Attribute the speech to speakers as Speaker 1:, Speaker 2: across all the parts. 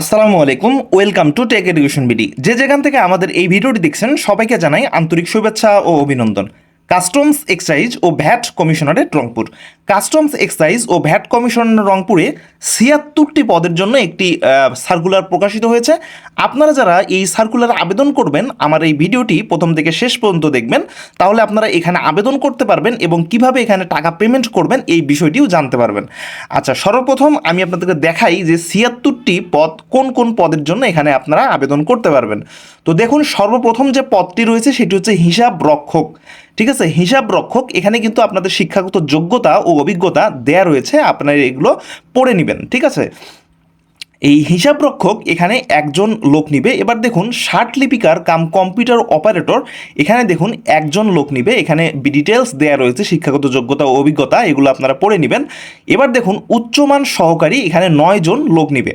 Speaker 1: আসসালামু আলাইকুম, welcome to tech education BD. যে যেখান থেকে আমাদের এই ভিডিওটি দেখছেন, সবাইকে জানাই আন্তরিক শুভেচ্ছা ও অভিনন্দন। কাস্টমস এক্সাইজ ও VAT commissionerate Rangpur. Customs excise ও ভ্যাট কমিশনার রংপুরে ছিয়াত্তরটি পদের জন্য একটি সার্কুলার প্রকাশিত হয়েছে। আপনারা যারা এই সার্কুলার আবেদন করবেন, আমার এই ভিডিওটি প্রথম থেকে শেষ পর্যন্ত দেখবেন। তাহলে আপনারা এখানে আবেদন করতে পারবেন এবং কীভাবে এখানে টাকা পেমেন্ট করবেন, এই বিষয়টিও জানতে পারবেন। আচ্ছা সর্বপ্রথম আমি আপনাদেরকে দেখাই যে ছিয়াত্তরটি পদ কোন কোন পদের জন্য এখানে আপনারা আবেদন করতে পারবেন। তো দেখুন, সর্বপ্রথম যে পদটি রয়েছে, সেটি হচ্ছে হিসাব রক্ষক ঠিক আছে, হিসাব রক্ষক, এখানে কিন্তু আপনাদের শিক্ষাগত যোগ্যতা ও অভিজ্ঞতা দেয়া রয়েছে, আপনারা এগুলো পড়ে নেবেন, ঠিক আছে? এই হিসাব রক্ষক এখানে একজন লোক নিবে, এবার দেখুন, ষাট লিপিকার কাম কম্পিউটার অপারেটর, এখানে দেখুন, একজন লোক নিবে, এখানে ডিটেলস দেয়া রয়েছে, শিক্ষাগত যোগ্যতা ও অভিজ্ঞতা, এগুলো আপনারা পড়ে নেবেন। এবার দেখুন, উচ্চমান সহকারী এখানে নয় জন লোক নিবে।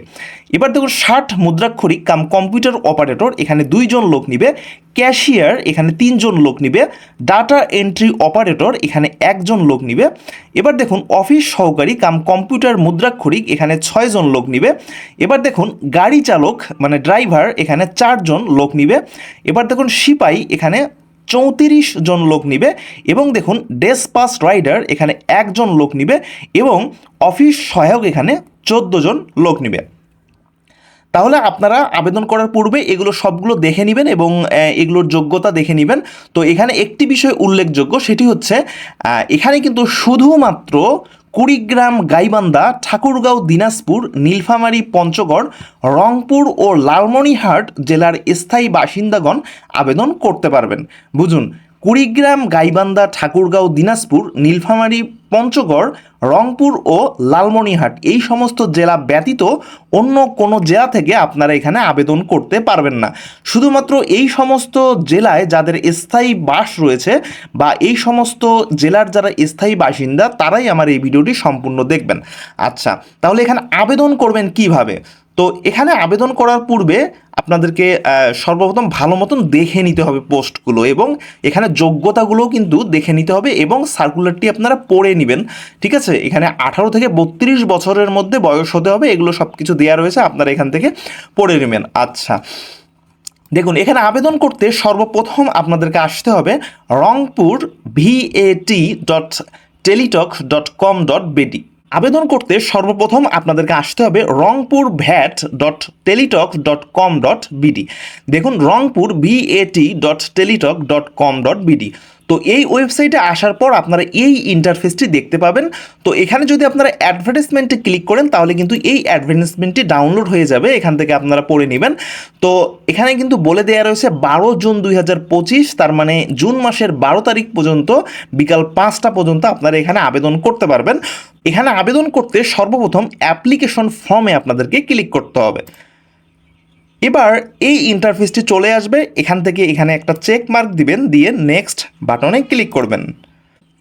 Speaker 1: এবার দেখুন ষাট মুদ্রাক্ষরিক কাম কম্পিউটার অপারেটর, এখানে দুইজন লোক নিবে, ক্যাশিয়ার, এখানে তিনজন লোক নিবে, ডাটা এন্ট্রি অপারেটর, এখানে একজন লোক নিবে। এবার দেখুন অফিস সহকারী কাম কম্পিউটার মুদ্রাক্ষরিক এখানে ছয়জন লোক নিবে। এবার দেখুন গাড়ি চালক মানে ড্রাইভার, এখানে চারজন লোক নিবে। এবার দেখুন সিপাই, এখানে চৌত্রিশ জন লোক নিবে এবং দেখুন ডেসপাস রাইডার, এখানে একজন লোক নিবে এবং অফিস সহায়ক এখানে চোদ্দ জন লোক নিবে। তাহলে আপনারা আবেদন করার পূর্বে এগুলো সবগুলো দেখে নেবেন এবং এগুলোর যোগ্যতা দেখে নেবেন। তো এখানে একটি বিষয় উল্লেখযোগ্য, সেটি হচ্ছে এখানে কিন্তু শুধুমাত্র কুড়িগ্রাম, গাইবান্ধা, ঠাকুরগাঁও, দিনাজপুর, নীলফামারী, পঞ্চগড়, রংপুর ও লালমনিরহাট জেলার স্থায়ী বাসিন্দাগণ আবেদন করতে পারবেন। বুঝুন কুড়িগ্রাম, গাইবান্ধা, ঠাকুরগাঁও, দিনাজপুর, নীলফামারী, পঞ্চগড়, রংপুর ও লালমনিরহাট এই সমস্ত জেলা ব্যতীত অন্য কোনো জেলা থেকে আপনারা এখানে আবেদন করতে পারবেন না। শুধুমাত্র এই সমস্ত জেলায় যাদের স্থায়ী বাস রয়েছে বা এই সমস্ত জেলার যারা স্থায়ী বাসিন্দা, তারাই আমার এই ভিডিওটি সম্পূর্ণ দেখবেন। আচ্ছা তাহলে এখানে আবেদন করবেন কীভাবে? তো এখানে আবেদন করার পূর্বে আপনাদেরকে সর্বপ্রথম ভালো মতন দেখে নিতে হবে পোস্টগুলো এবং এখানে যোগ্যতাগুলোও কিন্তু দেখে নিতে হবে এবং সার্কুলারটি আপনারা পড়ে নেবেন, ঠিক আছে? এখানে আঠারো থেকে বত্রিশ বছরের মধ্যে বয়স হতে হবে, এগুলো সব কিছু দেওয়া রয়েছে, আপনারা এখান থেকে পড়ে নেবেন। আচ্ছা দেখুন, এখানে আবেদন করতে সর্বপ্রথম আপনাদেরকে আসতে হবে Rangpur VAT dot teletalk dot com dot BD আবেদন করতে সর্বপ্রথম আপনাদেরকে আসতে হবে Rangpur VAT dot teletalk dot com dot BD. দেখুন Rangpur VAT dot teletalk dot com dot BD. তো এই ওয়েবসাইটে আসার পর আপনারা এই ইন্টারফেসটি দেখতে পাবেন। তো এখানে যদি আপনারা অ্যাডভার্টাইজমেন্টে ক্লিক করেন, তাহলে কিন্তু এই অ্যাডভার্টাইজমেন্টটি ডাউনলোড হয়ে যাবে, এখান থেকে আপনারা পড়ে নেবেন। তো এখানে কিন্তু বলে দেওয়া রয়েছে, বারো জুন দুই হাজার পঁচিশ, তার মানে জুন মাসের বারো তারিখ পর্যন্ত বিকাল পাঁচটা পর্যন্ত আপনারা এখানে আবেদন করতে পারবেন। এখানে আবেদন করতে সর্বপ্রথম অ্যাপ্লিকেশন ফর্মে আপনাদেরকে ক্লিক করতে হবে। এবার এই ইন্টারফেসটি চলে আসবে, এখান থেকে এখানে একটা চেক মার্ক দিবেন, দিয়ে নেক্সট বাটনে ক্লিক করবেন।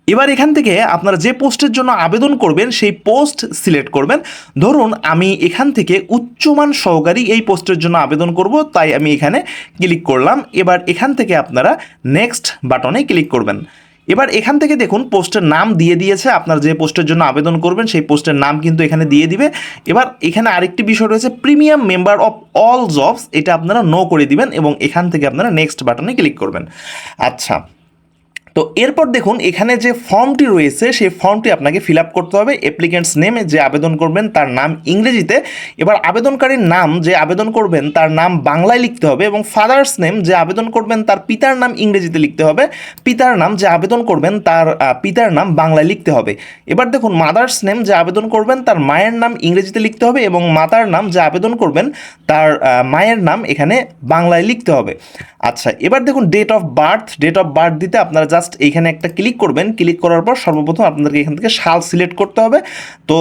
Speaker 1: এবার এখান থেকে আপনারা যে পোস্টের জন্য আবেদন করবেন, সেই পোস্ট সিলেক্ট করবেন। ধরুন, আমি এখান থেকে উচ্চমান সহকারী এই পোস্টের জন্য আবেদন করব, তাই আমি এখানে ক্লিক করলাম। এবার এখান থেকে আপনারা নেক্সট বাটনে ক্লিক করবেন। এবার এখান থেকে দেখুন, পোস্টের নাম দিয়ে দিয়েছে। আপনার যে পোস্টের জন্য আবেদন করবেন, সেই পোস্টের নাম কিন্তু এখানে দিয়ে দিবে। এবার এখানে আরেকটি বিষয় রয়েছে, premium member of all jobs, এটা আপনারা নো করে দিবেন এবং এখান থেকে আপনারা নেক্সট বাটনে ক্লিক করবেন। আচ্ছা তো এরপর দেখুন, এখানে যে ফর্মটি রয়েছে, সেই ফর্মটি আপনাকে ফিল আপ করতে হবে। অ্যাপ্লিকেন্টস নেমে যে আবেদন করবেন, তার নাম ইংরেজিতে। এবার আবেদনকারীর নাম যে আবেদন করবেন, তার নাম বাংলায় লিখতে হবে এবং ফাদার্স নেম যে আবেদন করবেন, তার পিতার নাম ইংরেজিতে লিখতে হবে। পিতার নাম যে আবেদন করবেন, তার পিতার নাম বাংলায় লিখতে হবে। এবার দেখুন, মাদার্স নেম যে আবেদন করবেন, তার মায়ের নাম ইংরেজিতে লিখতে হবে এবং মাতার নাম যে আবেদন করবেন, তার মায়ের নাম এখানে বাংলায় লিখতে হবে। আচ্ছা এবার দেখুন date of birth date of birth দিতে আপনারা জাস্ট এইখানে একটা ক্লিক করবেন ক্লিক করার পর সর্বপ্রথম আপনাদেরকে এখান থেকে সাল সিলেক্ট করতে হবে। তো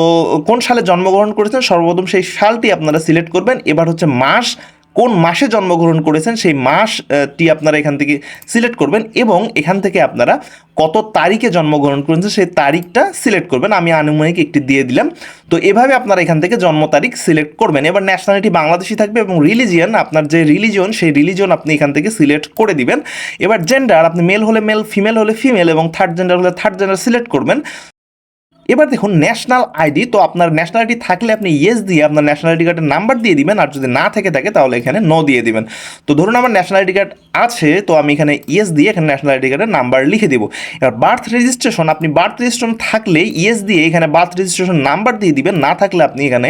Speaker 1: কোন সালে জন্মগ্রহণ করেছেন? সর্বপ্রথম সেই সালটি আপনারা সিলেক্ট করবেন। এবার হচ্ছে মাস। কোন মাসে জন্মগ্রহণ করেছেন সেই মাসটি আপনারা এখান থেকে সিলেক্ট করবেন এবং এখান থেকে আপনারা কত তারিখে জন্মগ্রহণ করেছেন সেই তারিখটা সিলেক্ট করবেন। আমি আনুমানিক একটি দিয়ে দিলাম। তো এভাবে আপনারা এখান থেকে জন্ম তারিখ সিলেক্ট করবেন। এবার ন্যাশনালিটি বাংলাদেশি থাকবে এবং রিলিজিয়ন আপনার যে রিলিজিয়ন সেই রিলিজিয়ন আপনি এখান থেকে সিলেক্ট করে দিবেন। এবার জেন্ডার আপনি মেল হলে মেল ফিমেল হলে ফিমেল এবং থার্ড জেন্ডার হলে থার্ড জেন্ডার সিলেক্ট করবেন। এবার দেখুন ন্যাশনাল আইডি তো আপনার ন্যাশনাল আইডি থাকলে আপনি ইয়েস দিয়ে আপনার ন্যাশনাল আইডি কার্ডের নাম্বার দিয়ে দিবেন, আর যদি না থেকে থাকে তাহলে এখানে ন দিয়ে দিবেন। তো ধরুন আমার ন্যাশনাল আইডি কার্ড আছে, তো আমি এখানে ইয়েস দিয়ে এখানে ন্যাশনাল আইডি কার্ডের নাম্বার লিখে দেবো। এবার বার্থ রেজিস্ট্রেশন আপনি বার্থ রেজিস্ট্রেশন থাকলে ইয়েস দিয়ে এখানে বার্থ রেজিস্ট্রেশন নাম্বার দিয়ে দিবেন, না থাকলে আপনি এখানে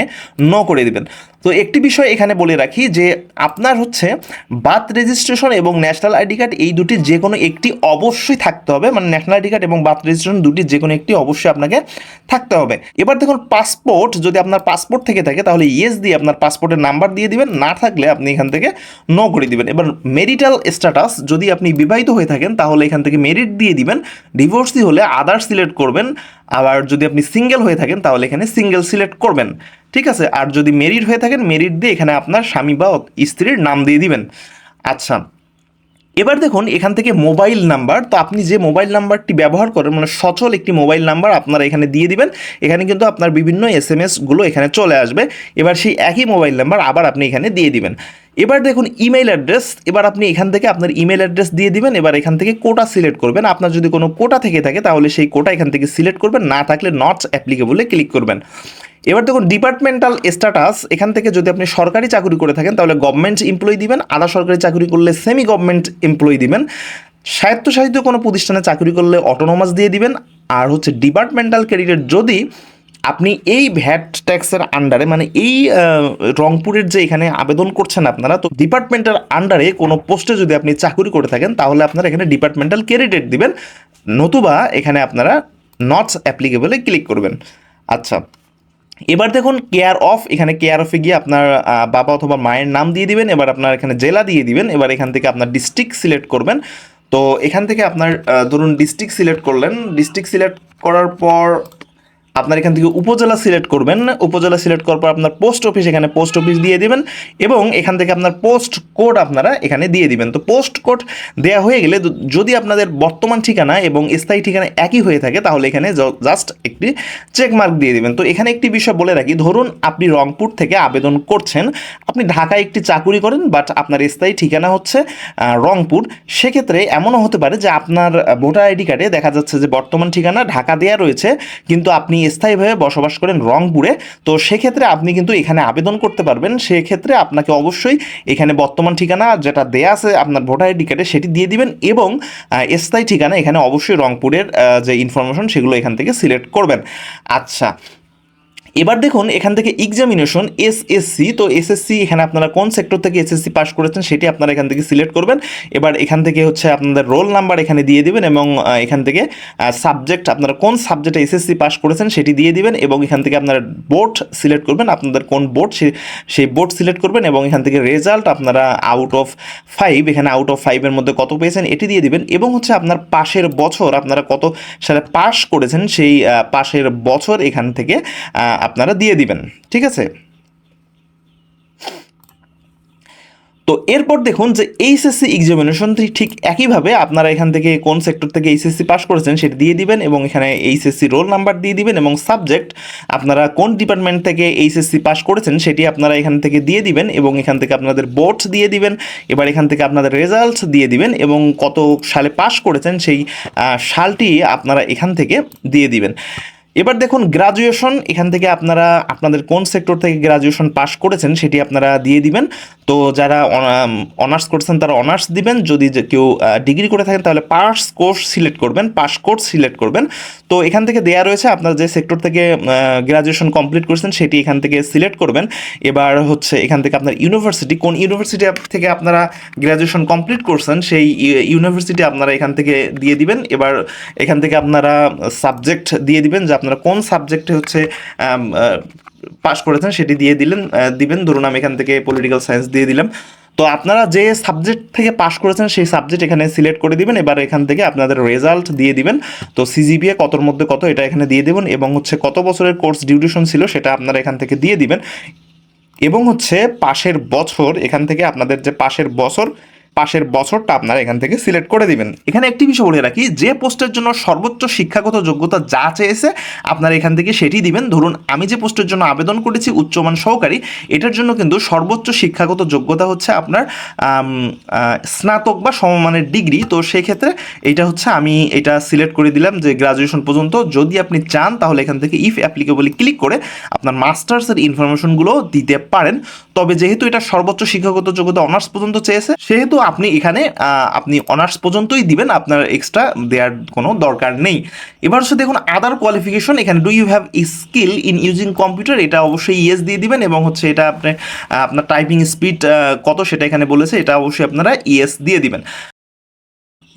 Speaker 1: ন করে দিবেন। তো একটি বিষয় এখানে বলে রাখি যে আপনার হচ্ছে বার্থ রেজিস্ট্রেশন এবং ন্যাশনাল আইডি কার্ড এই দুটি যে কোনো একটি অবশ্যই থাকতে হবে। মানে ন্যাশনাল আইডি কার্ড এবং বার্থ রেজিস্ট্রেশন দুটি যে কোনো একটি অবশ্যই আপনাকে থাকতে হবে। এবার দেখুন পাসপোর্ট যদি আপনার পাসপোর্ট থেকে থাকে, তাহলে ইয়েস দিয়ে আপনার পাসপোর্টের নাম্বার দিয়ে দিবেন। না থাকলে আপনি এখান থেকে নো করে দিবেন। এবার মেরিটাল স্ট্যাটাস যদি আপনি বিবাহিত হয়ে থাকেন, তাহলে এখান থেকে মেরিট দিয়ে দিবেন। ডিভোর্সি হলে আদার সিলেক্ট করবেন। আবার যদি আপনি সিঙ্গেল হয়ে থাকেন, তাহলে এখানে সিঙ্গেল সিলেক্ট করবেন। ঠিক আছে? আর যদি মেরিট হয়ে থাকেন মেরিট দিয়ে এখানে আপনার স্বামী বা স্ত্রীর নাম দিয়ে দিবেন। আচ্ছা এবার দেখুন, এখান থেকে মোবাইল নাম্বার তো আপনি যে মোবাইল নাম্বারটি ব্যবহার করেন মানে সচল একটি মোবাইল নাম্বার আপনারা এখানে দিয়ে দিবেন। এখানে কিন্তু আপনার বিভিন্ন এস এম এসগুলো এখানে চলে আসবে। এবার সেই একই মোবাইল নাম্বার আবার আপনি এখানে দিয়ে দিবেন। এবার দেখুন ইমেল অ্যাড্রেস এবার আপনি এখান থেকে আপনার ইমেল অ্যাড্রেস দিয়ে দিবেন। এবার এখান থেকে কোটা সিলেক্ট করবেন। আপনার যদি কোনো কোটা থেকে থাকে, তাহলে সেই কোটা এখান থেকে সিলেক্ট করবেন। না থাকলে নট অ্যাপ্লিকেবলে ক্লিক করবেন। এবার দেখুন ডিপার্টমেন্টাল স্ট্যাটাস এখান থেকে যদি আপনি সরকারি চাকরি করে থাকেন, তাহলে গভর্নমেন্ট এমপ্লয়ি দিবেন, আধা সরকারি চাকরি করলে সেমি গভর্নমেন্ট এমপ্লয়ি দিবেন। স্বায়ত্তশাসিত কোনো প্রতিষ্ঠানে চাকরি করলে অটোনোমাস দিয়ে দিবেন। আর হচ্ছে ডিপার্টমেন্টাল ক্যারিয়ার যদি আপনি এই ভ্যাট ট্যাক্সের আন্ডারে মানে এই রংপুরের যে এখানে আবেদন করছেন আপনারা, তো ডিপার্টমেন্টের আন্ডারে কোনো পোস্টে যদি আপনি চাকরি করে থাকেন, তাহলে আপনারা এখানে ডিপার্টমেন্টাল ক্যারিডেট দিবেন। নতুবা এখানে আপনারা নট অ্যাপ্লিকেবলে ক্লিক করবেন। আচ্ছা এবার দেখুন কেয়ার অফ এখানে কেয়ার অফে গিয়ে আপনার বাবা অথবা মায়ের নাম দিয়ে দিবেন, এবার আপনার এখানে জেলা দিয়ে দিবেন, এবার এখান থেকে আপনার ডিস্ট্রিক্ট সিলেক্ট করবেন। তো এখান থেকে আপনার ধরুন ডিস্ট্রিক্ট সিলেক্ট করলেন ডিস্ট্রিক্ট সিলেক্ট করার পর আপনার এখান থেকে উপজেলা সিলেক্ট করবেন। উপজেলা সিলেক্ট করার পর আপনার পোস্ট অফিস এখানে পোস্ট অফিস দিয়ে দিবেন এবং এখান থেকে আপনার পোস্ট কোড আপনারা এখানে দিয়ে দিবেন। তো পোস্ট কোড দেওয়া হয়ে গেলে যদি আপনাদের বর্তমান ঠিকানা এবং স্থায়ী ঠিকানা একই হয়ে থাকে, তাহলে এখানে জাস্ট একটি চেকমার্ক দিয়ে দিবেন। তো এখানে একটি বিষয় বলে রাখি, ধরুন আপনি রংপুর থেকে আবেদন করছেন, আপনি ঢাকায় একটি চাকুরি করেন বাট আপনার স্থায়ী ঠিকানা হচ্ছে রংপুর। সেক্ষেত্রে এমনও হতে পারে যে আপনার ভোটার আইডি কার্ডে দেখা যাচ্ছে যে বর্তমান ঠিকানা ঢাকা দেওয়া রয়েছে, কিন্তু আপনি স্থায়ীভাবে বসবাস করেন রংপুরে, তো সেক্ষেত্রে আপনি কিন্তু এখানে আবেদন করতে পারবেন। সেক্ষেত্রে আপনাকে অবশ্যই এখানে বর্তমান ঠিকানা যেটা দেয়া আছে আপনার ভোটার আইডি কার্ডে সেটি দিয়ে দিবেন এবং স্থায়ী ঠিকানা এখানে অবশ্যই রংপুরের যে ইনফরমেশন সেগুলো এখান থেকে সিলেক্ট করবেন। আচ্ছা এবার দেখুন, এখান থেকে এক্সামিনেশন এসএসসি তো এসএসসি এখানে আপনারা কোন সেক্টর থেকে এসএসসি পাস করেছেন সেটি আপনারা এখান থেকে সিলেক্ট করবেন। এবার এখান থেকে হচ্ছে আপনাদের রোল নাম্বার এখানে দিয়ে দিবেন এবং এখান থেকে সাবজেক্ট আপনারা কোন সাবজেক্টে এসএসসি পাস করেছেন সেটি দিয়ে দিবেন এবং এখান থেকে আপনারা বোর্ড সিলেক্ট করবেন। আপনাদের কোন বোর্ড সেই বোর্ড সিলেক্ট করবেন এবং এখান থেকে রেজাল্ট আপনারা আউট অফ ফাইভ এখানে আউট অফ ফাইভের মধ্যে কত পেয়েছেন এটি দিয়ে দিবেন এবং হচ্ছে আপনার পাশের বছর আপনারা কত সালে পাস করেছেন সেই পাশের বছর এখান থেকে আপনারা দিয়ে দিবেন, ঠিক আছে? তো এরপর দেখুন যে এইচএসসি এক্সামিনেশনটি ঠিক একইভাবে আপনারা এখান থেকে কোন সেক্টর থেকে এইচএসসি পাস করেছেন সেটা দিয়ে দিবেন এবং এখানে এইচএসসি রোল নাম্বার দিয়ে দিবেন এবং সাবজেক্ট আপনারা কোন ডিপার্টমেন্ট থেকে এইচএসসি পাস করেছেন সেটি আপনারা এখান থেকে দিয়ে দিবেন এবং এখান থেকে আপনাদের বোর্ড দিয়ে দিবেন, এবার এখান থেকে আপনাদের রেজাল্ট দিয়ে দিবেন এবং কত সালে পাস করেছেন সেই সালটি আপনারা এখান থেকে দিয়ে দিবেন। এবার দেখুন গ্রাজুয়েশন এখান থেকে আপনারা, আপনাদের কোন সেক্টর থেকে গ্রাজুয়েশন পাশ করেছেন, সেটি আপনারা দিয়ে দিবেন। তো যারা অনার্স করছেন, তারা অনার্স দিবেন। যদি কেউ ডিগ্রি করে থাকেন, তাহলে পাস কোর্স সিলেক্ট করবেন পাস কোর্স সিলেক্ট করবেন। তো এখান থেকে দেয়া রয়েছে, আপনার যে সেক্টর থেকে গ্রাজুয়েশন কমপ্লিট করছেন, সেটি এখান থেকে সিলেক্ট করবেন। এবার হচ্ছে এখান থেকে আপনার ইউনিভার্সিটি কোন ইউনিভার্সিটি থেকে আপনারা গ্রাজুয়েশন কমপ্লিট করছেন, সেই ইউনিভার্সিটি আপনারা এখান থেকে দিয়ে দিবেন। এবার এখান থেকে আপনারা সাবজেক্ট দিয়ে দিবেন, যে আপনারা কোন সাবজেক্টে হচ্ছে পাস করেছেন, সেটি দিয়ে দিলেন দিবেন। ধরুন আমি এখান থেকে পলিটিক্যাল সায়েন্স দিয়ে দিলাম। তো আপনারা যে সাবজেক্ট থেকে পাশ করেছেন, সেই সাবজেক্ট এখানে সিলেক্ট করে দিবেন। এবার এখান থেকে আপনাদের রেজাল্ট দিয়ে দিবেন। তো সিজিপিএ কতর মধ্যে কত, এটা এখানে দিয়ে দেবেন। এবং হচ্ছে কত বছরের কোর্স ডিউরেশন ছিল, সেটা আপনারা এখান থেকে দিয়ে দিবেন। এবং হচ্ছে পাশের বছর, এখান থেকে আপনাদের যে পাশের বছর পাশের বছরটা আপনারা এখান থেকে সিলেক্ট করে দিবেন। এখানে একটি বিষয় বলে রাখি, যে পোস্টের জন্য সর্বোচ্চ শিক্ষাগত যোগ্যতা যা চেয়েছে, আপনারা এখান থেকে সেটি দিবেন। ধরুন, আমি যে পোস্টের জন্য আবেদন করেছি উচ্চমান সহকারী, এটার জন্য কিন্তু সর্বোচ্চ শিক্ষাগত যোগ্যতা হচ্ছে আপনার স্নাতক বা সমমানের ডিগ্রি। তো সেক্ষেত্রে এটা হচ্ছে আমি এটা সিলেক্ট করে দিলাম যে গ্রাজুয়েশন পর্যন্ত। যদি আপনি চান, তাহলে এখান থেকে ইফ অ্যাপ্লিকেবলি ক্লিক করে আপনার মাস্টার্সের ইনফরমেশনগুলো দিতে পারেন। তবে যেহেতু এটা সর্বোচ্চ শিক্ষাগত যোগ্যতা অনার্স পর্যন্ত চেয়েছে, সেহেতু আপনি এখানে আপনি অনার্স পর্যন্তই দিবেন, আপনার এক্সট্রা দেওয়ার কোনো দরকার নেই। এবার হচ্ছে দেখুন আদার কোয়ালিফিকেশন এখানে do you have skill in using computer এটা অবশ্যই ইয়েস দিয়ে দিবেন এবং হচ্ছে এটা আপনি আপনার টাইপিং স্পিড কত সেটা এখানে বলেছে, এটা অবশ্যই আপনারা ইয়েস দিয়ে দিবেন।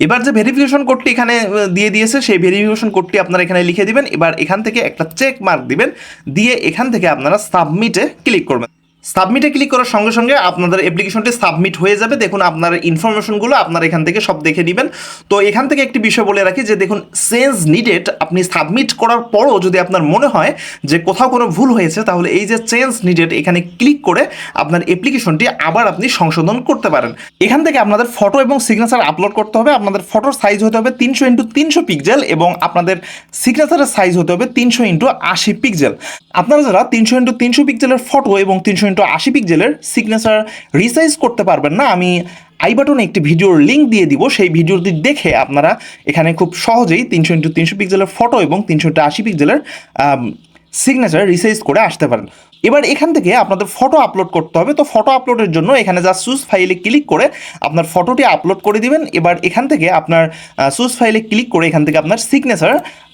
Speaker 1: এবার যে ভেরিফিকেশন কোডটি এখানে দিয়ে দিয়েছে, সেই ভেরিফিকেশন কোডটি আপনারা এখানে লিখে দিবেন। এবার এখান থেকে একটা চেক মার্ক দিবেন, দিয়ে এখান থেকে আপনারা সাবমিটে ক্লিক করবেন। সাবমিটে ক্লিক করার সঙ্গে সঙ্গে আপনাদের অ্যাপ্লিকেশনটি সাবমিট হয়ে যাবে। দেখুন, আপনার ইনফরমেশনগুলো আপনারা এখান থেকে সব দেখে নেবেন। তো এখান থেকে একটি বিষয় বলে রাখি যে, দেখুন চেঞ্জ নিডেড আপনি সাবমিট করার পরও যদি আপনার মনে হয় যে, কোথাও কোনো ভুল হয়েছে, তাহলে এই যে চেঞ্জ নিডেড এখানে ক্লিক করে আপনার অ্যাপ্লিকেশনটি আবার আপনি সংশোধন করতে পারেন। এখান থেকে আপনাদের ফটো এবং সিগনেচার আপলোড করতে হবে। আপনাদের ফটোর সাইজ হতে হবে তিনশো ইন্টু তিনশো পিক্সেল এবং আপনাদের সিগনেচারের সাইজ হতে হবে তিনশো ইন্টু আশি পিক্সেল আপনারা যারা তিনশো ইন্টু তিনশো পিক্সেলের ফটো এবং তিনশো ইন্টু আশি পিক্সেলের সিগনেচার রিসাইজ করতে পারবেন না। আমি আই বাটনে একটি ভিডিওর লিঙ্ক দিয়ে দিব। সেই ভিডিওটি দেখে আপনারা এখানে খুব সহজেই তিনশো ইন্টু তিনশো পিক্সেলের ফটো এবং তিনশো আশি পিক্সেলের সিগনেচার রিসাইজ করে আসতে পারেন। এবার এখান থেকে আপনাদের ফটো আপলোড করতে হবে। তো ফটো আপলোডের জন্য এখানে যা সুস ফাইলে ক্লিক করে আপনার ফটোটি আপলোড করে দিবেন। এবার এখান থেকে আপনার সুস ফাইলে ক্লিক করে এখান থেকে আপনার সিগনেচার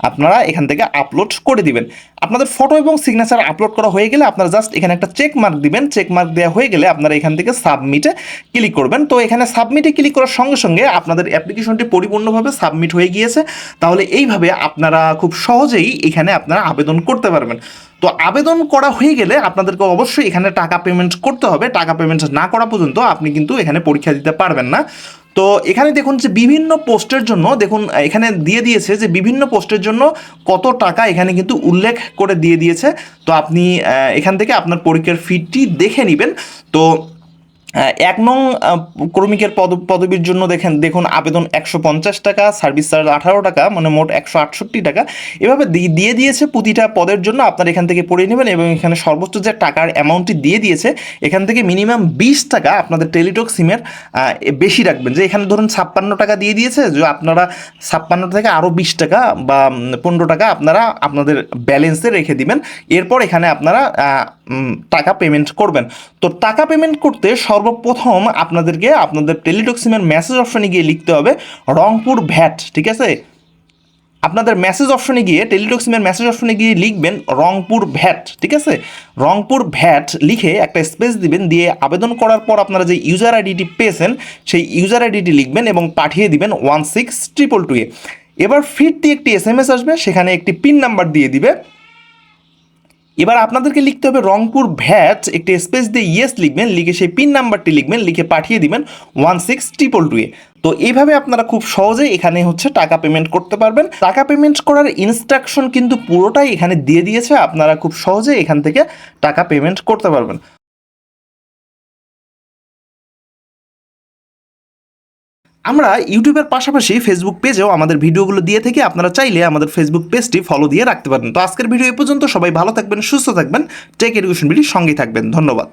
Speaker 1: আপনারা এখান থেকে আপলোড করে দিবেন। আপনাদের ফটো এবং সিগনেচার আপলোড করা হয়ে গেলে আপনারা জাস্ট এখানে একটা চেক মার্ক দিবেন। চেক মার্ক দেওয়া হয়ে গেলে আপনারা এখান থেকে সাবমিটে ক্লিক করবেন। তো এখানে সাবমিটে ক্লিক করার সঙ্গে সঙ্গে আপনাদের অ্যাপ্লিকেশনটি পরিপূর্ণভাবে সাবমিট হয়ে গিয়েছে। তাহলে এইভাবে আপনারা খুব সহজেই এখানে আপনারা আবেদন করতে পারবেন। তো আবেদন করা হয়ে গেলে আপনাদেরকে অবশ্যই এখানে টাকা পেমেন্ট করতে হবে। টাকা পেমেন্ট না করা পর্যন্ত আপনি কিন্তু এখানে পরীক্ষা দিতে পারবেন না। তো এখানে দেখুন যে বিভিন্ন পোস্টের জন্য দেখুন, এখানে দিয়ে দিয়েছে যে বিভিন্ন পোস্টের জন্য কত টাকা এখানে কিন্তু উল্লেখ করে দিয়ে দিয়েছে। তো আপনি এখান থেকে আপনার পরীক্ষার ফিটি দেখে নেবেন। তো এক নং কর্মিকের পদ, পদবীর জন্য দেখেন, দেখুন আবেদন একশো পঞ্চাশ টাকা, সার্ভিস চার্জ আঠারো টাকা মানে মোট একশো আটষট্টি টাকা। এভাবে দিয়ে দিয়েছে প্রতিটা পদের জন্য আপনার এখান থেকে পড়ে নেবেন এবং এখানে সর্বোচ্চ যে টাকার অ্যামাউন্টটি দিয়ে দিয়েছে, এখান থেকে মিনিমাম বিশ টাকা আপনাদের টেলিটক সিমের বেশি রাখবেন। যে এখানে ধরুন ছাপ্পান্ন টাকা দিয়ে দিয়েছে, যে আপনারা ছাপ্পান্ন থেকে আরও বিশ টাকা বা পনেরো টাকা আপনারা আপনাদের ব্যালেন্সে রেখে দিবেন। এরপর এখানে আপনারা টাকা পেমেন্ট করবেন। তো টাকা পেমেন্ট করতে সর্বপ্রথম আপনাদেরকে আপনাদের টেলিটক সিমের মেসেজ অপশনে গিয়ে লিখতে হবে রংপুর ভ্যাট, ঠিক আছে? আপনাদের মেসেজ অপশনে গিয়ে টেলিটক সিমের মেসেজ অপশনে গিয়ে লিখবেন রংপুর ভ্যাট, ঠিক আছে? রংপুর ভ্যাট লিখে একটা স্পেস দিবেন, দিয়ে আবেদন করার পর আপনারা যে ইউজার আইডিটি পেয়েছেন, সেই ইউজার আইডিটি লিখবেন এবং পাঠিয়ে দিবেন one six triple two A. এবার ফিরতি একটি এস এম এস আসবে, সেখানে একটি পিন নাম্বার দিয়ে দিবে। এবার আপনাদেরকে লিখতে হবে রংপুর ভ্যাট, একটি স্পেস দিয়ে ইয়েস লিখবেন, লিখে সেই পিন নাম্বারটি লিখবেন, লিখে পাঠিয়ে দিবেন one six triple two A. তো এইভাবে আপনারা খুব সহজেই এখানে হচ্ছে টাকা পেমেন্ট করতে পারবেন। টাকা পেমেন্ট করার ইনস্ট্রাকশন কিন্তু পুরোটাই এখানে দিয়ে দিয়েছে, আপনারা খুব সহজে এখান থেকে টাকা পেমেন্ট করতে পারবেন। আমরা ইউটিউবের পাশাপাশি ফেসবুক পেজেও আমাদের ভিডিওগুলো দিয়ে থেকে আপনারা চাইলে আমাদের ফেসবুক পেজটি ফলো দিয়ে রাখতে পারেন। তো আজকের ভিডিও এ পর্যন্ত। সবাই ভালো থাকবেন, সুস্থ থাকবেন। টেক এডুকেশন ভিডিও সঙ্গেই থাকবেন। ধন্যবাদ।